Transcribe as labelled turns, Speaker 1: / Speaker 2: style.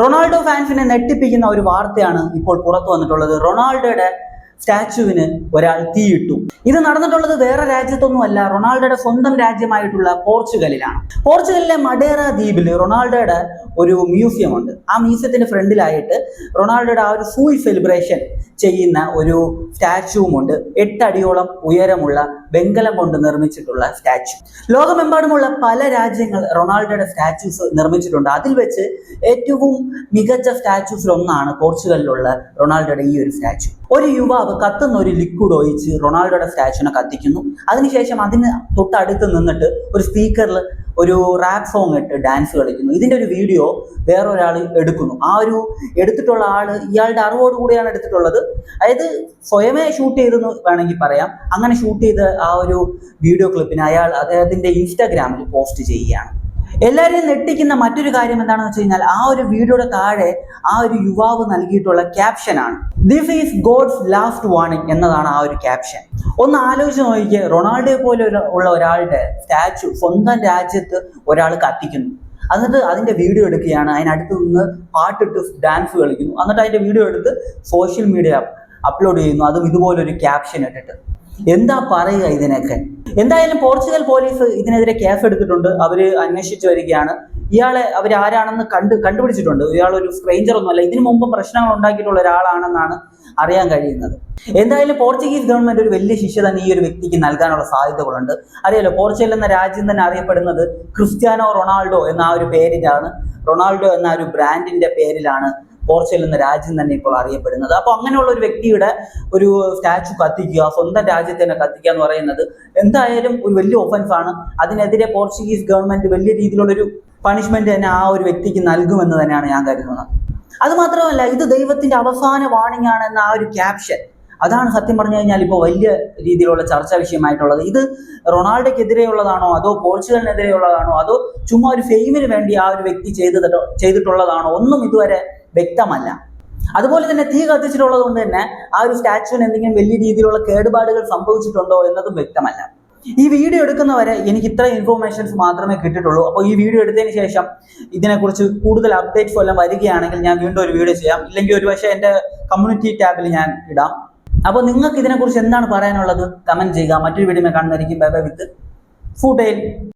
Speaker 1: Ronaldo ഫാൻസിനെ നെട്ടിപ്പിക്കുന്ന ഒരു വാർത്തയാണ് ഇപ്പോൾ പുറത്തു വന്നിട്ടുള്ളത്. റൊണാൾഡോയുടെ സ്റ്റാച്ചുവിന് ഒരാൾ തീയിട്ടു. ഇത് നടന്നിട്ടുള്ളത് വേറെ രാജ്യത്തൊന്നുമല്ല റൊണാൾഡോയുടെ സ്വന്തം രാജ്യമായിട്ടുള്ള പോർച്ചുഗലിലാണ്. പോർച്ചുഗലിലെ മഡേറ ദ്വീപിൽ റൊണാൾഡോയുടെ ഒരു മ്യൂസിയം ഉണ്ട് ആ മ്യൂസിയത്തിന്റെ ഫ്രണ്ടിലായിട്ട് റൊണാൾഡോയുടെ ആ ഒരു സൂയി സെലിബ്രേഷൻ ചെയ്യുന്ന ഒരു സ്റ്റാച്യുവും ഉണ്ട് എട്ടടിയോളം ഉയരമുള്ള വെങ്കലം കൊണ്ട് നിർമ്മിച്ചിട്ടുള്ള സ്റ്റാച്ചു. ലോകമെമ്പാടുമുള്ള പല രാജ്യങ്ങൾ റൊണാൾഡോയുടെ സ്റ്റാച്യൂസ് നിർമ്മിച്ചിട്ടുണ്ട്. അതിൽ വെച്ച് ഏറ്റവും മികച്ച സ്റ്റാച്യൂസിൽ ഒന്നാണ് പോർച്ചുഗലിലുള്ള റൊണാൾഡോയുടെ ഈ ഒരു സ്റ്റാച്ചു. ഒരു യുവാവ് കത്തുന്ന ഒരു ലിക്വിഡ് ഒഴിച്ച് റൊണാൾഡോയുടെ സ്റ്റാച്ചുവിനെ കത്തിക്കുന്നു. അതിനുശേഷം അതിന് തൊട്ടടുത്ത് നിന്നിട്ട് ഒരു സ്പീക്കറിൽ ഒരു റാപ്പ് സോങ് ഇട്ട് ഡാൻസ് കളിക്കുന്നു. ഇതിന്റെ ഒരു വീഡിയോ വേറൊരാൾ എടുക്കുന്നു. ആ ഒരു എടുത്തിട്ടുള്ള ആൾ ഇയാളുടെ അറിവോട് കൂടിയാണ് എടുത്തിട്ടുള്ളത്. അതായത് സ്വയമേ ഷൂട്ട് ചെയ്തെന്ന് വേണമെങ്കിൽ പറയാം. അങ്ങനെ ഷൂട്ട് ചെയ്ത ആ ഒരു വീഡിയോ ക്ലിപ്പിന് അയാൾ അദ്ദേഹത്തിന്റെ ഇൻസ്റ്റാഗ്രാമിൽ പോസ്റ്റ് ചെയ്യുകയാണ്. എല്ലാവരെയും നെട്ടിക്കുന്ന മറ്റൊരു കാര്യം എന്താണെന്ന് വെച്ച് കഴിഞ്ഞാൽ ആ ഒരു വീഡിയോയുടെ താഴെ ആ ഒരു യുവാവ് നൽകിയിട്ടുള്ള ക്യാപ്ഷനാണ് this is God's last warning എന്നതാണ് ആ ഒരു ക്യാപ്ഷൻ ഒന്ന് ആലോചിച്ച് നോക്കിയ റൊണാൾഡോയെ പോലെ ഉള്ള ഒരാളുടെ സ്റ്റാച്ചു സ്വന്തം രാജ്യത്ത് ഒരാൾ കത്തിക്കുന്നു. എന്നിട്ട് അതിന്റെ വീഡിയോ എടുക്കുകയാണ്. അതിനടുത്ത് നിന്ന് പാട്ടിട്ട് ഡാൻസ് കളിക്കുന്നു. എന്നിട്ട് അതിന്റെ വീഡിയോ എടുത്ത് സോഷ്യൽ മീഡിയ അപ്ലോഡ് ചെയ്യുന്നു. അതും ഇതുപോലൊരു ക്യാപ്ഷൻ ഇട്ടിട്ട്. എന്താ പറയുക ഇതിനൊക്കെ? എന്തായാലും പോർച്ചുഗൽ പോലീസ് ഇതിനെതിരെ കേസ് എടുത്തിട്ടുണ്ട്. അവർ അന്വേഷിച്ചു വരികയാണ്. ഇയാളെ അവർ ആരാണെന്ന് കണ്ട് കണ്ടുപിടിച്ചിട്ടുണ്ട്. ഇയാൾ ഒരു സ്ട്രെയിഞ്ചർ ഒന്നുമല്ല ഇതിനു മുമ്പ് പ്രശ്നങ്ങൾ ഉണ്ടാക്കിയിട്ടുള്ള ഒരാളാണെന്നാണ് അറിയാൻ കഴിയുന്നത്. എന്തായാലും പോർച്ചുഗീസ് ഗവൺമെന്റ് ഒരു വലിയ ശിക്ഷ തന്നെ ഈ ഒരു വ്യക്തിക്ക് നൽകാനുള്ള സാധ്യതകളുണ്ട്. അറിയാലോ പോർച്ചുഗൽ എന്ന രാജ്യം തന്നെ അറിയപ്പെടുന്നത് ക്രിസ്ത്യാനോ റൊണാൾഡോ എന്ന ആ ഒരു പേരിലാണ്. റൊണാൾഡോ എന്ന ഒരു ബ്രാൻഡിന്റെ പേരിലാണ് പോർച്ചുഗൽ എന്ന രാജ്യം തന്നെ ഇപ്പോൾ അറിയപ്പെടുന്നത്. അപ്പോൾ അങ്ങനെയുള്ള ഒരു വ്യക്തിയുടെ ഒരു സ്റ്റാച്ചു കത്തിക്കുക സ്വന്തം രാജ്യത്തെ തന്നെ കത്തിക്കുക എന്ന് പറയുന്നത് എന്തായാലും ഒരു വലിയ ഒഫൻസ് ആണ്. അതിനെതിരെ പോർച്ചുഗീസ് ഗവൺമെന്റ് വലിയ രീതിയിലുള്ള ഒരു പണിഷ്മെന്റ് തന്നെ ആ ഒരു വ്യക്തിക്ക് നൽകുമെന്ന് തന്നെയാണ് ഞാൻ കരുതുന്നത്. അതുമാത്രമല്ല ഇത് ദൈവത്തിന്റെ അവസാന വാണിംഗ് ആണ് എന്ന ആ ഒരു ക്യാപ്ഷൻ അതാണ് സത്യം പറഞ്ഞു കഴിഞ്ഞാൽ ഇപ്പോൾ വലിയ രീതിയിലുള്ള ചർച്ചാ വിഷയമായിട്ടുള്ളത്. ഇത് റൊണാൾഡോക്കെതിരെയുള്ളതാണോ അതോ പോർച്ചുഗലിനെതിരെയുള്ളതാണോ അതോ ചുമ്മാ ഒരു ഫെയിമിന് വേണ്ടി ആ ഒരു വ്യക്തി ചെയ്തിട്ടോ ചെയ്തിട്ടുള്ളതാണോ ഒന്നും ഇതുവരെ വ്യക്തമല്ല. അതുപോലെ തന്നെ തീ കത്തിച്ചിട്ടുള്ളത് കൊണ്ട് തന്നെ ആ ഒരു സ്റ്റാച്ചുവിന് എന്തെങ്കിലും വലിയ രീതിയിലുള്ള കേടുപാടുകൾ സംഭവിച്ചിട്ടുണ്ടോ എന്നതും വ്യക്തമല്ല. ഈ വീഡിയോ എടുക്കുന്നവരെ എനിക്ക് ഇത്ര ഇൻഫോർമേഷൻസ് മാത്രമേ കിട്ടിയിട്ടുള്ളൂ. അപ്പോൾ ഈ വീഡിയോ എടുത്തതിന് ശേഷം ഇതിനെക്കുറിച്ച് കൂടുതൽ അപ്ഡേറ്റ്സ് എല്ലാം വരികയാണെങ്കിൽ ഞാൻ വീണ്ടും ഒരു വീഡിയോ ചെയ്യാം. ഇല്ലെങ്കിൽ ഒരു പക്ഷേ എന്റെ കമ്മ്യൂണിറ്റി ടാബിൽ ഞാൻ ഇടാം. അപ്പോൾ നിങ്ങൾക്ക് ഇതിനെക്കുറിച്ച് എന്താണ് പറയാനുള്ളത്? കമന്റ് ചെയ്യുക. മറ്റൊരു വീഡിയോ കാണുന്നതായിരിക്കും. Bye bye with ഫുഡേൽ